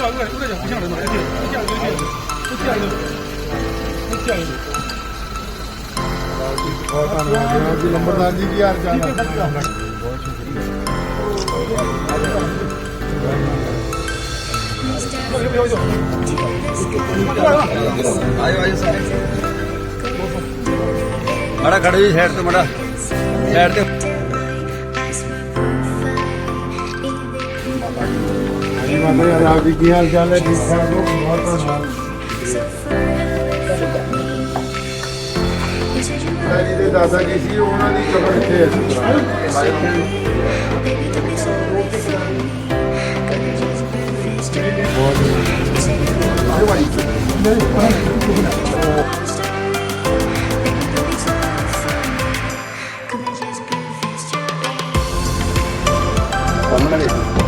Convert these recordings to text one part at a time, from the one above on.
ਉਰੇ ਉਰੇ ਧੰਨਵਾਦ ਜੀ ਲੰਬਰਦਾਰ ਜੀ ਕੀ ਹਾਲ ਚਾਲ ਹੈ ਆਇਓ ਆਇਓ ਸਾਰੇ ਮੜਾ ਖੜੋ ਜੀ ਸਾਈਡ ਤੇ ਮੜਾ। ਸਾਈਡ ਤੇ। ਜੀ ਮਾਤਾ ਜੀ ਆਪ ਜੀ ਕੀ ਹਾਲ ਚਾਲ ਹੈ? ਠੀਕ ਠਾਕ ਹੋ? ਬਹੁਤ ਧੰਨਵਾਦ। ਜੀ ਦੇ ਦਾਦਾ ਜੀ ਸੀ ਉਹਨਾਂ ਦੀ ਕਬਰ ਇੱਥੇ ਹੈ। ਪਿੰਦਰ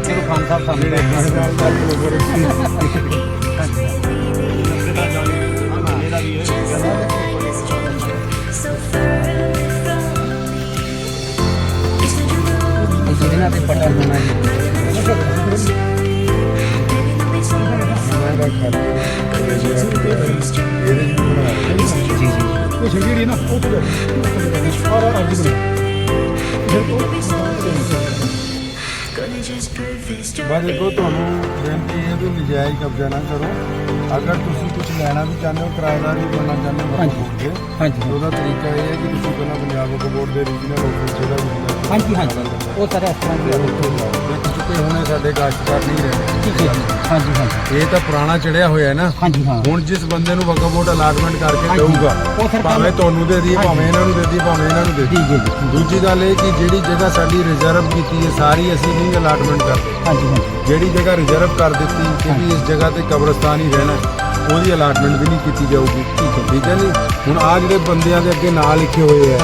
ਚਲੋ ਖਾਨ ਸਾਹਿਬ ਸਾਹਮਣੇ ਇਹਨਾਂ ਤੇ ਪਟਾ ਹੋਣਾ ਉਹ ਜਿਹੜੀ ਨਾ ਉਹ ਤੋਂ ਬਸ ਦੇਖੋ ਤੁਹਾਨੂੰ ਬੇਨਤੀ ਹੈ ਵੀ ਨਜਾਇਜ਼ ਕਬਜ਼ਾ ਨਾ ਕਰੋ ਅਗਰ ਤੁਸੀਂ ਕੁਝ ਲੈਣਾ ਵੀ ਚਾਹੁੰਦੇ ਹੋ ਕਿਰਾਏਦਾਰ ਵੀ ਬਣਨਾ ਚਾਹੁੰਦੇ ਹੋ ਹਾਂਜੀ। ਵਕਫ ਬੋਰਡ ਦੇ ਹਾਂਜੀ ਉਹਦਾ ਤਰੀਕਾ ਇਹ ਹੈ ਕਿ ਤੁਸੀਂ ਪਹਿਲਾਂ ਪੰਜਾਬ ਵਕਫ ਬੋਰਡ ਦੇ ਰੀਜਨਲ ਆਫਿਸ ਜਿਹੜਾ ਵੀ ਹੁੰਦਾ ਹਾਂਜੀ ਹਾਂਜੀ। ਉਹ ਸਾਰਾ ਇਸ ਤਰ੍ਹਾਂ ਹੈ। ਦੇਖ ਚੁੱਕੇ ਹੋਣੇ ਸਾਡੇ ਕਾਸ਼ਤਕਾਰ ਨਹੀਂ ਰਹੇ। ਠੀਕ ਹੈ ਜੀ। ਹਾਂਜੀ ਹਾਂਜੀ। ਇਹ ਤਾਂ ਪੁਰਾਣਾ ਚੜਿਆ ਹੋਇਆ ਹੈ ਨਾ। ਹਾਂਜੀ ਹਾਂ। ਹੁਣ ਜਿਸ ਬੰਦੇ ਨੂੰ ਵਕਫ ਬੋਰਡ ਅਲਾਟਮੈਂਟ ਕਰਕੇ। ਦਊਗਾ ਉਹ ਭਾਵੇਂ ਤੁਹਾਨੂੰ ਦੇ ਦੀ। ਭਾਵੇਂ ਇਹਨਾਂ ਨੂੰ ਦੇ ਦੀ ਭਾਵੇਂ ਇਹਨਾਂ ਨੂੰ ਦੇ ਦੀ ਜੀ ਜੀ ਜੀ। ਦੂਜੀ ਗੱਲ ਇਹ ਕਿ ਜਿਹੜੀ ਜਗ੍ਹਾ ਸਾਡੀ ਰਿਜ਼ਰਵ ਕੀਤੀ ਹੈ ਸਾਰੀ ਅਸੀਂ ਨਹੀਂ ਅਲਾਟਮੈਂਟ ਕਰਦੇ। ਹਾਂਜੀ ਹਾਂਜੀ। ਜਿਹੜੀ ਜਗ੍ਹਾ ਰਿਜ਼ਰਵ ਕਰ ਦਿੱਤੀ ਕਿ ਵੀ ਇਸ ਜਗ੍ਹਾ ਤੇ ਕਬਰਸਤਾਨ ਹੀ ਰਹਿਣਾ ਹੈ, ਉਹਦੀ ਅਲਾਟਮੈਂਟ ਵੀ ਨਹੀਂ ਕੀਤੀ ਜਾਊਗੀ। ਠੀਕ ਹੈ ਠੀਕ ਹੈ ਜੀ? ਹੁਣ ਆ ਜਿਹੜੇ ਬੰਦਿਆਂ ਦੇ ਅੱਗੇ ਨਾਂ ਲਿਖੇ ਹੋਏ ਆ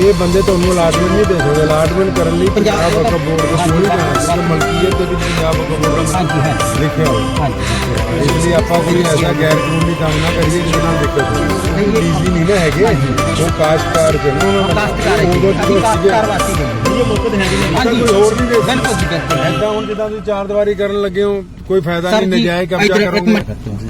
ਇਹ ਬੰਦੇ ਤੁਹਾਨੂੰ ਅਲਾਟਮੈਂਟ ਨਹੀਂ ਦੇ ਸਕਦੇ। ਅਲਾਟਮੈਂਟ ਕਰਨ ਲਈ ਪੰਜਾਬ ਵਕਫ ਬੋਰਡ ਦੇ ਹਾਂਜੀ। ਕਿਉਂਕਿ ਮਲਕੀਅਤ ਦੇ ਵਿੱਚ ਪੰਜਾਬ ਵਕਫ ਬੋਰਡ ਦਾ ਲਿਖਿਆ ਹੋਇਆ। ਇਸ ਲਈ ਆਪਾਂ ਕੋਈ ਐਸਾ ਗੈਰ ਕਾਨੂੰਨੀ ਕੰਮ ਨਾ ਕਰੀਏ ਜਿਹਦੇ ਨਾਲ ਦਿੱਕਤ ਹੋਵੇ ਈਜ਼ੀ ਨਹੀਂ ਨਾ ਹੈਗੇ। ਉਹ ਕਾਸ਼ਤਕਾਰ ਜਨ ਉਹਨਾਂ ਨੂੰ। ਅਸੀਂ ਕਾਸ਼ਤਕਾਰ ਵਾਸੀ ਇਹ ਮੌਕੇ ਤੇ ਹੈ ਜੀ ਹਾਂਜੀ ਕੋਈ ਹੋਰ ਨਹੀਂ ਦੇ। ਬਿਲਕੁਲ ਜੀ ਬਿਲਕੁਲ। ਐਦਾਂ ਹੁਣ ਜਿੱਦਾਂ ਤੁਸੀਂ ਚਾਰ ਦੀਵਾਰੀ ਕਰਨ ਲੱਗੇ ਹੋ ਕੋਈ ਫਾਇਦਾ ਨਹੀਂ ਨਜਾਇਜ਼ ਕਬਜ਼ਾ ਕਰੋਗੇ।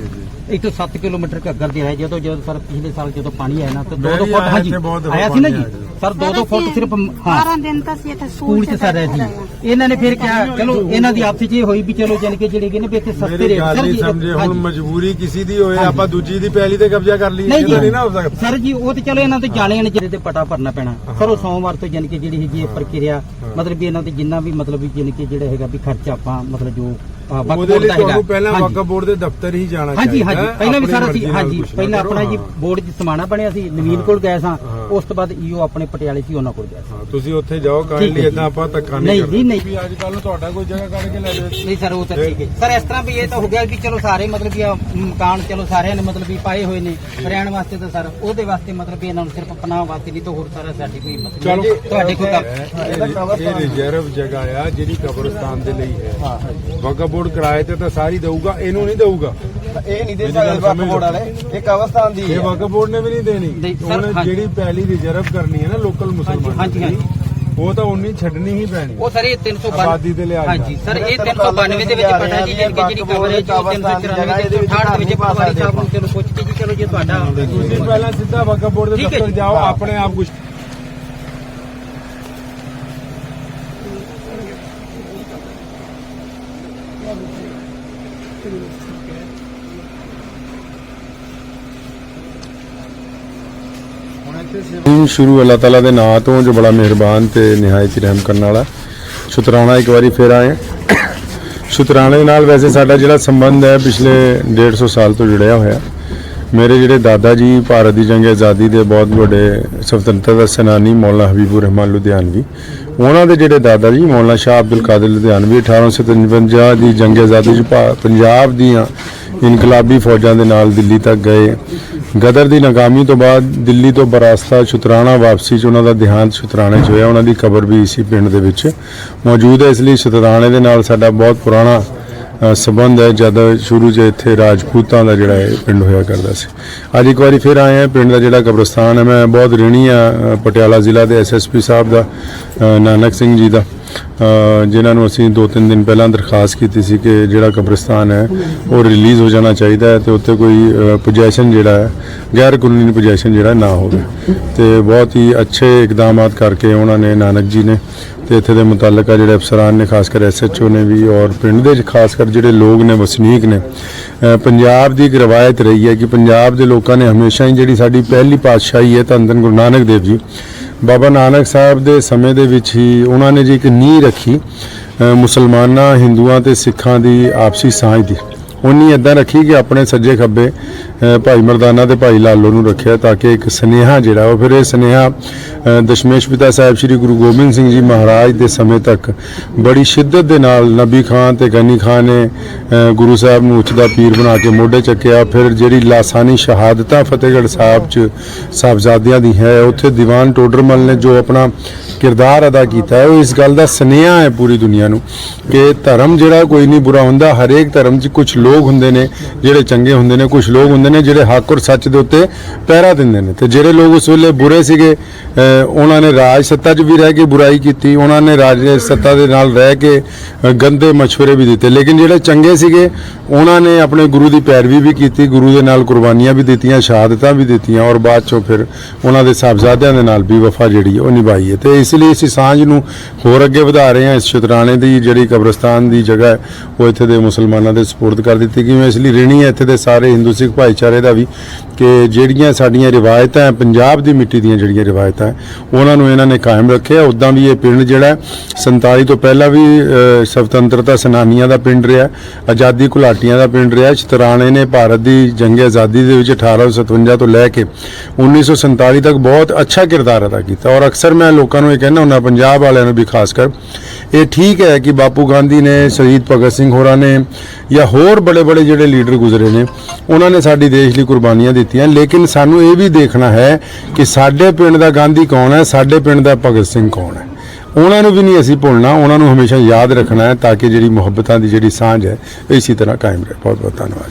ਮਿੰਟ। ਇੱਕ ਤੋਂ 7 ਕਿਲੋਮੀਟਰ ਘੱਗਰ ਦੇ ਹੈ ਜਦੋਂ ਜਦੋਂ ਸਰ ਪਿਛਲੇ ਸਾਲ ਜਦੋਂ ਪਾਣੀ ਆਇਆ ਨਾ ਤਾਂ ਮੈਂ 2-2 ਵੀ ਫੁੱਟ ਆਇਆ ਹਾਂਜੀ ਆਇਆ ਸੀ ਨਾ ਜੀ? ਸਰ 2-2 ਫੁੱਟ ਸਿਰਫ ਹਾਂ। 12 ਦਿਨ ਤਾਂ ਸੀ ਇੱਥੇ ਸਕੂਲ ਚ ਸਰ ਹੈ ਜੀ ਇਹਨਾਂ ਨੇ ਫਿਰ ਕਿਹਾ ਚਲੋ ਇਹਨਾਂ ਦੀ ਆਪਸ ਚ ਇਹ ਹੋਈ ਵੀ ਚਲੋ ਜਾਨ ਕੇ ਜਿਹੜੇ ਗਏ ਨੇ ਵੀ ਇੱਥੇ ਸਸਤੇ ਰੇਟ ਸਰ ਜੀ ਸਮਝੇ ਹੁਣ। ਮਜਬੂਰੀ ਕਿਸੇ ਦੀ ਹੋਏ। ਆਪਾਂ ਦੂਜੀ ਦੀ ਪਹਿਲੀ ਤੇ ਕਬਜ਼ਾ ਕਰ ਲਈਏ ਨਹੀਂ ਨਾ ਹੋ ਸਕਦਾ। ਸਰ ਜੀ ਉਹ ਤੇ ਚਲੋ ਇਹਨਾਂ ਤੇ ਜਾਣੇ ਨੇ ਜਿਹਦੇ ਤੇ ਪਟਾ ਭਰਨਾ ਪੈਣਾ। ਸਰ ਉਹ ਸੋਮਵਾਰ ਤੋਂ ਜਾਨ ਕੇ ਜਿਹੜੀ ਹੈਗੀ ਇਹ ਪ੍ਰਕਿਰਿਆ ਮਤਲਬ ਵੀ ਇਹਨਾਂ ਤੇ ਜਿੰਨਾ ਵੀ ਮਤਲਬ ਵੀ ਜਾਨ ਕੇ ਜਿਹੜਾ ਹੈਗਾ ਵੀ ਖਰਚਾ ਆਪਾਂ ਮਤਲਬ ਜੋ ਉਹਦੇ ਬੋਰਡ ਲਈ ਦਾ ਹੈਗਾ। ਤੁਹਾਨੂੰ ਪਹਿਲਾਂ ਹਾਂਜੀ। ਵਕਫ ਬੋਰਡ ਦੇ ਦਫ਼ਤਰ ਹੀ ਜਾਣਾ ਚਾਹੀਦਾ ਹਾਂਜੀ ਹਾਂਜੀ। ਹੈ, ਪਹਿਲਾਂ ਵੀ ਆਪਣੀ ਸਰ ਮਰਜ਼ੀ ਅਸੀਂ ਨਾਲ ਹਾਂਜੀ। ਕੁਛ ਨਾ ਪਹਿਲਾਂ ਕਰੋ, ਆਪਣਾ ਜੀ ਹਾਂ। ਬੋਰਡ 'ਚ ਸਮਾਣਾ ਬਣਿਆ ਸੀ ਨਵੀਨ ਕੋਲ ਗਏ ਸਾਂ। ਹਾਂ। ਉਸ ਤੋਂ ਬਾਅਦ ਈਓ ਆਪਣੇ ਪਟਿਆਲੇ ਸੀ ਉਹਨਾਂ ਕੋਲ ਗਿਆ ਸੀ। ਹਾਂ, ਤੁਸੀਂ ਉੱਥੇ ਜਾਓ ਠੀਕ ਕਾਇੰਡਲੀ ਹੈ ਇਦਾਂ ਆਪਾਂ ਧੱਕਾ ਨਹੀਂ ਨਹੀਂ ਜੀ, ਕਰਨਾ। ਨਹੀਂ। ਵੀ ਅੱਜ ਕੱਲ ਨੂੰ ਤੁਹਾਡਾ ਕੋਈ ਜਗ੍ਹਾ ਕੱਢ ਕੇ ਲੈ ਜਾਓ। ਨਹੀਂ ਸਰ ਉਹ ਤਾਂ ਠੀਕ ਹੈ। ਸਰ ਇਸ ਤਰ੍ਹਾਂ ਵੀ ਇਹ ਤਾਂ ਹੋ ਗਿਆ ਵੀ ਚਲੋ ਸਾਰੇ ਮਤਲਬ ਆਹ ਮਕਾਨ ਚਲੋ ਸਾਰਿਆਂ ਨੇ ਮਤਲਬ ਵੀ ਪਾਏ ਹੋਏ ਨੇ। ਰਹਿਣ ਵਾਸਤੇ ਤਾਂ ਸਰ ਉਹਦੇ ਵਾਸਤੇ ਮਤਲਬ ਵੀ ਇਹਨਾਂ ਨੂੰ ਸਿਰਫ ਪਨਾਹ ਵਾਸਤੇ ਨਹੀਂ ਤਾਂ ਹੋਰ ਸਾਰਾ ਸਾਡੀ ਕੋਈ ਮਤਲਬ ਚਲੋ। ਨਹੀਂ। ਤੁਹਾਡੇ ਕੋਲ ਕੰਮ ਇਹ ਇਹ ਰਿਜ਼ਰਵ ਜਗ੍ਹਾ ਆ ਜਿਹੜੀ ਕਬਰਸਤਾਨ ਦੇ ਲਈ ਹੈ। ਵਕਫ ਬੋਰਡ ਕਿਰਾਏ ਤੇ ਤਾਂ ਸਾਰੀ ਦਊਗਾ ਇਹਨੂੰ ਨਹੀਂ ਦਊਗਾ ਇਹ ਨਹੀਂ ਦੇ ਸਕਦੇ ਵਕਫ ਬੋਰਡ ਵਾਲੇ ਇਹ ਕਬਰਸਤਾਨ ਦੀ ਇਹ ਹੈ ਵਕਫ ਬੋਰਡ ਨੇ ਵੀ ਨਹੀਂ ਦੇਣੀ ਨਹੀਂ, ਸਰ, ਹੁਣ ਹਾਂਜੀ। ਜਿਹੜੀ ਪਹਿਲੀ ਰਿਜ਼ਰਵ ਕਰਨੀ ਹੈ ਨਾ ਲੋਕਲ ਮੁਸਲਮਾਨਾਂ ਹਾਂਜੀ, ਹਾਂਜੀ। ਦੀ, ਉਹ ਤਾਂ ਉਨੀ ਛੱਡਣੀ ਹੀ ਪੈਣੀ ਉਹ ਸਰ ਇਹ 392 ਆਬਾਦੀ ਦੇ ਲਿਹਾਜ਼ ਨਾਲ। ਹਾਂਜੀ ਸਰ ਇਹ 392 ਦੇ ਵਿੱਚ ਪਟਾ ਜੀ ਜਿਹੜੀ ਜਿਹੜੀ ਕਵਰ ਹੈ ਜੀ 394 ਦੇ ਵਿੱਚ 68 ਦੇ ਵਿੱਚ ਪਟਵਾਰੀ ਸਾਹਿਬ ਨੂੰ ਚਲੋ ਪੁੱਛ ਕੇ ਜੀ ਚਲੋ ਜੇ ਤੁਹਾਡਾ ਤੁਸੀਂ ਪਹਿਲਾਂ ਸਿੱਧਾ ਵਕਫ ਬੋਰਡ ਦੇ ਠੀਕ ਹੈ ਦਫ਼ਤਰ ਜੀ। ਜਾਓ। ਆਪਣੇ ਆਪ ਕੁਝ ਸ਼ੁਰੂ ਅੱਲਾਹ ਤਾਲਾ ਦੇ ਨਾਂ ਤੋਂ ਜੋ ਬੜਾ ਮਿਹਰਬਾਨ ਤੇ ਨਿਹਾਇਤ ਰਹਿਮ ਕਰਨ ਵਾਲਾ। ਸੁਤਰਾਣਾ ਇੱਕ ਵਾਰੀ ਫੇਰ ਆਏ ਸ਼ੁਤਰਾਣੇ ਨਾਲ ਵੈਸੇ ਸਾਡਾ ਜਿਹੜਾ ਸੰਬੰਧ ਹੈ, ਪਿਛਲੇ 150 ਸਾਲ ਤੋਂ ਜੁੜਿਆ ਹੋਇਆ। ਮੇਰੇ ਜਿਹੜੇ ਦਾਦਾ ਜੀ, ਭਾਰਤ ਦੀ ਜੰਗ ਆਜ਼ਾਦੀ ਦੇ ਬਹੁਤ ਵੱਡੇ ਸੁਤੰਤਰਤਾ ਸੈਨਾਨੀ ਮੌਲਾ ਹਬੀਬੁਰ ਰਹਿਮਾਨ ਲੁਧਿਆਣਵੀ ਉਹਨਾਂ ਦੇ ਜਿਹੜੇ ਦਾਦਾ ਜੀ, ਮੌਲਾਨਾ ਸ਼ਾਹ ਅਬਦੁਲ ਕਾਦਰ ਲੁਧਿਆਣਵੀ 1857 ਦੀ ਜੰਗ ਆਜ਼ਾਦੀ 'ਚ ਭਾ- ਪੰਜਾਬ ਦੀਆਂ ਇਨਕਲਾਬੀ ਫੌਜਾਂ ਦੇ ਨਾਲ ਦਿੱਲੀ ਤੱਕ ਗਏ। ਗਦਰ ਦੀ ਨਾਕਾਮੀ ਤੋਂ ਬਾਅਦ ਦਿੱਲੀ ਤੋਂ ਬਰਾਸਤਾ ਸ਼ੁਤਰਾਣਾ ਵਾਪਸੀ 'ਚ ਉਹਨਾਂ ਦਾ ਦੇਹਾਂਤ ਸ਼ੁਤਰਾਣੇ 'ਚ ਹੋਇਆ। ਉਹਨਾਂ ਦੀ ਕਬਰ ਵੀ ਇਸੀ ਪਿੰਡ ਦੇ ਵਿੱਚ ਮੌਜੂਦ ਹੈ। ਇਸ ਲਈ ਸ਼ੁਤਰਾਣੇ ਦੇ ਨਾਲ ਸਾਡਾ ਬਹੁਤ ਪੁਰਾਣਾ ਸੰਬੰਧ ਹੈ, ਜਦ ਸ਼ੁਰੂ 'ਚ ਇੱਥੇ ਰਾਜਪੂਤਾਂ ਦਾ ਜਿਹੜਾ ਇਹ ਪਿੰਡ ਹੋਇਆ ਕਰਦਾ ਸੀ। ਅੱਜ ਇੱਕ ਵਾਰੀ ਫਿਰ ਆਏ ਹਾਂ, ਪਿੰਡ ਦਾ ਜਿਹੜਾ ਕਬਰਸਤਾਨ ਹੈ, ਮੈਂ ਬਹੁਤ ਰਿਣੀ ਆ ਪਟਿਆਲਾ ਜ਼ਿਲ੍ਹਾ ਦੇ ਐਸਐਸਪੀ ਸਾਹਿਬ ਦਾ ਨਾਨਕ ਸਿੰਘ ਜੀ ਦਾ। ਜਿਨ੍ਹਾਂ ਨੂੰ ਅਸੀਂ ਦੋ ਤਿੰਨ ਦਿਨ ਪਹਿਲਾਂ ਦਰਖਾਸਤ ਕੀਤੀ ਸੀ ਕਿ ਜਿਹੜਾ ਕਬਰਸਤਾਨ ਹੈ, ਉਹ ਰਿਲੀਜ਼ ਹੋ ਜਾਣਾ ਚਾਹੀਦਾ ਹੈ ਤੇ ਉੱਤੇ ਕੋਈ ਪੋਜੈਸ਼ਨ ਜਿਹੜਾ ਹੈ ਗੈਰ ਕਾਨੂੰਨੀ ਪੋਜੈਸ਼ਨ ਜਿਹੜਾ ਨਾ ਹੋਵੇ। ਤੇ ਬਹੁਤ ਹੀ ਅੱਛੇ ਇਕਦਾਮਾਤ ਕਰਕੇ ਉਹਨਾਂ ਨੇ, ਨਾਨਕ ਜੀ ਨੇ ਤੇ ਇੱਥੇ ਦੇ ਮੁਤਲਕਾ ਜਿਹੜੇ ਅਫਸਰਾਨ ਨੇ, ਖਾਸ ਕਰ ਐਸਐਚਓ ਨੇ ਵੀ ਔਰ ਪਿੰਡ ਦੇ ਖਾਸ ਕਰ ਜਿਹੜੇ ਲੋਕ ਨੇ, ਵਸਨੀਕ ਨੇ ਪੰਜਾਬ ਦੀ ਇੱਕ ਰਵਾਇਤ ਰਹੀ ਹੈ ਕਿ ਪੰਜਾਬ ਦੇ ਲੋਕਾਂ ਨੇ ਹਮੇਸ਼ਾ ਹੀ ਜਿਹੜੀ ਸਾਡੀ ਪਹਿਲੀ ਪਾਤਸ਼ਾਹੀ ਹੈ ਧੰਨ ਧੰਨ ਗੁਰੂ ਨਾਨਕ ਦੇਵ ਜੀ ਬਾਬਾ ਨਾਨਕ ਸਾਹਿਬ ਦੇ ਸਮੇਂ ਦੇ ਵਿੱਚ ਹੀ ਉਹਨਾਂ ਨੇ ਜੀ ਇੱਕ ਨੀਂਹ ਰੱਖੀ ਮੁਸਲਮਾਨਾਂ, ਹਿੰਦੂਆਂ ਤੇ ਸਿੱਖਾਂ ਦੀ ਆਪਸੀ ਸਾਂਝ ਦੀ। ਉਨੀ ਇਦਾਂ ਰੱਖੀ ਕਿ ਆਪਣੇ ਸੱਜੇ ਖੱਬੇ ਭਾਈ ਮਰਦਾਨਾ ਤੇ ਭਾਈ ਲਾਲੋ ਨੂੰ ਰੱਖਿਆ ਤਾਂ ਕਿ ਇੱਕ ਸਨੇਹਾ ਜਿਹੜਾ ਉਹ ਫਿਰ ਇਹ ਸਨੇਹਾ ਦਸ਼ਮੇਸ਼ ਪਿਤਾ ਸਾਹਿਬ ਸ੍ਰੀ ਗੁਰੂ ਗੋਬਿੰਦ ਸਿੰਘ ਜੀ ਮਹਾਰਾਜ ਦੇ ਸਮੇਂ ਤੱਕ ਬੜੀ ਸ਼ਿੱਦਤ ਦੇ ਨਾਲ ਨਬੀ ਖਾਨ ਤੇ ਗਨੀ ਖਾਨ ਨੇ ਗੁਰੂ ਸਾਹਿਬ ਨੂੰ ਉੱਚ ਦਾ ਪੀਰ ਬਣਾ ਕੇ ਮੋਢੇ ਚੱਕਿਆ। ਫਿਰ ਜਿਹੜੀ ਲਾਸਾਨੀ ਸ਼ਹਾਦਤਾਂ ਫਤਿਹਗੜ੍ਹ ਸਾਹਿਬ ਚ ਸਾਹਿਬਜ਼ਾਦਿਆਂ ਦੀ ਹੈ, ਉੱਥੇ ਦੀਵਾਨ ਟੋਡਰਮਲ ਨੇ ਜੋ ਆਪਣਾ ਕਿਰਦਾਰ ਅਦਾ ਕੀਤਾ ਹੈ, ਉਹ ਇਸ ਗੱਲ ਦਾ ਸਨੇਹਾ ਹੈ ਪੂਰੀ ਦੁਨੀਆ ਨੂੰ ਕਿ ਧਰਮ ਜਿਹੜਾ ਕੋਈ ਨਹੀਂ ਬੁਰਾ ਹੁੰਦਾ, ਹਰੇਕ ਧਰਮ 'ਚ ਕੁਝ ਲੋਕ ਹੁੰਦੇ ਨੇ, ਜਿਹੜੇ ਚੰਗੇ ਹੁੰਦੇ ਨੇ ਕੁਝ ਲੋਕ ਹੁੰਦੇ ਨੇ ਜਿਹੜੇ ਹੱਕ ਔਰ ਸੱਚ ਦੇ ਉੱਤੇ ਪਹਿਰਾ ਦਿੰਦੇ ਨੇ। ਤੇ ਜਿਹੜੇ ਲੋਕ ਉਸ ਵੇਲੇ ਬੁਰੇ ਸੀਗੇ ਉਹਨਾਂ ਨੇ ਰਾਜ ਸੱਤਾ 'ਚ ਵੀ ਰਹਿ ਕੇ ਬੁਰਾਈ ਕੀਤੀ, ਉਹਨਾਂ ਨੇ ਰਾਜ ਸੱਤਾ ਦੇ ਨਾਲ ਰਹਿ ਕੇ ਗੰਦੇ ਮਸ਼ਵਰੇ ਵੀ ਦਿੱਤੇ। ਲੇਕਿਨ ਜਿਹੜੇ ਚੰਗੇ ਸੀਗੇ, ਉਹਨਾਂ ਨੇ ਆਪਣੇ ਗੁਰੂ ਦੀ ਪੈਰਵੀ ਵੀ ਕੀਤੀ, ਗੁਰੂ ਦੇ ਨਾਲ ਕੁਰਬਾਨੀਆਂ ਵੀ ਦਿੱਤੀਆਂ, ਸ਼ਹਾਦਤਾਂ ਵੀ ਦਿੱਤੀਆਂ ਔਰ ਬਾਅਦ ਚੋਂ ਫਿਰ ਉਹਨਾਂ ਦੇ ਸਾਹਿਬਜ਼ਾਦਿਆਂ ਦੇ ਨਾਲ ਵੀ ਵਫਾ ਜਿਹੜੀ ਉਹ ਨਿਭਾਈ ਹੈ। ਤੇ ਇਸ ਲਈ ਅਸੀਂ ਸਾਂਝ ਨੂੰ ਹੋਰ ਅੱਗੇ ਵਧਾ ਰਹੇ ਹਾਂ। ਇਸ ਸ਼ੁਤਰਾਣੇ ਦੀ ਜਿਹੜੀ ਕਬਰਸਤਾਨ ਦੀ ਜਗ੍ਹਾ ਹੈ, ਉਹ ਇੱਥੇ ਦੇ ਮੁਸਲਮਾਨਾਂ ਦੇ ਸਪੁਰਦ ਕਰ ਦਿੱਤੀ ਗਈ ਹੈ ਇਸ ਲਈ ਰਹਿਣੀ ਹੈ ਇੱਥੇ ਦੇ ਸਾਰੇ ਹਿੰਦੂ ਸਿੱਖ ਭਾਈਚਾਰੇ ਦਾ ਵੀ ਕਿ ਜਿਹੜੀਆਂ ਸਾਡੀਆਂ ਰਿਵਾਇਤਾਂ ਹੈ ਪੰਜਾਬ ਦੀ ਮਿੱਟੀ ਦੀਆਂ ਜਿਹੜੀਆਂ ਰਿਵਾਇਤਾਂ ਹੈ ਉਹਨਾਂ ਨੂੰ ਇਹਨਾਂ ਨੇ ਕਾਇਮ ਰੱਖਿਆ। ਉਦਾਂ ਵੀ ਇਹ ਪਿੰਡ ਜਿਹੜਾ ਹੈ, 47 ਤੋਂ ਪਹਿਲਾਂ ਵੀ ਅ, ਸੁਤੰਤਰਤਾ ਸੈਨਾਨੀਆਂ ਦਾ ਪਿੰਡ ਰਿਹਾ ਆਜ਼ਾਦੀ ਘੁਲਾਟੀਆਂ ਦਾ ਪਿੰਡ ਰਿਹਾ। ਸ਼ਤਰਾਣੇ ਨੇ ਭਾਰਤ ਦੀ ਜੰਗ ਆਜ਼ਾਦੀ ਦੇ ਵਿੱਚ 1857 ਤੋਂ ਲੈ ਕੇ 1947 ਤੱਕ ਬਹੁਤ ਅੱਛਾ ਕਿਰਦਾਰ ਅਦਾ ਕੀਤਾ। ਔਰ ਅਕਸਰ ਮੈਂ ਲੋਕਾਂ ਨੂੰ ਇਹ ਕਹਿੰਦਾ ਹੁੰਦਾ ਪੰਜਾਬ ਵਾਲਿਆਂ ਨੂੰ ਵੀ ਖਾਸ ਕਰ ਇਹ ਠੀਕ ਹੈ ਕਿ ਬਾਪੂ ਗਾਂਧੀ ਨੇ, ਸ਼ਹੀਦ ਭਗਤ ਸਿੰਘ ਹੋਰਾਂ ਨੇ ਜਾਂ ਹੋਰ ਬੜੇ ਬੜੇ ਜਿਹੜੇ ਲੀਡਰ ਗੁਜ਼ਰੇ ਨੇ, ਉਹਨਾਂ ਨੇ ਸਾਡੀ ਦੇਸ਼ ਲਈ ਕੁਰਬਾਨੀਆਂ ਦਿੱਤੀਆਂ। ਲੇਕਿਨ ਸਾਨੂੰ ਇਹ ਵੀ ਦੇਖਣਾ ਹੈ ਕਿ ਸਾਡੇ ਪਿੰਡ ਦਾ ਗਾਂਧੀ ਕੌਣ ਹੈ, ਸਾਡੇ ਪਿੰਡ ਦਾ ਭਗਤ ਸਿੰਘ ਕੌਣ ਹੈ। ਉਹਨਾਂ ਨੂੰ ਵੀ ਨਹੀਂ ਅਸੀਂ ਭੁੱਲਣਾ, ਉਹਨਾਂ ਨੂੰ ਹਮੇਸ਼ਾ ਯਾਦ ਰੱਖਣਾ ਹੈ ਤਾਂ ਕਿ ਜਿਹੜੀ ਮੁਹੱਬਤਾਂ ਦੀ ਜਿਹੜੀ ਸਾਂਝ ਹੈ ਇਸੇ ਤਰ੍ਹਾਂ ਕਾਇਮ ਰਹੇ। ਬਹੁਤ ਬਹੁਤ ਧੰਨਵਾਦ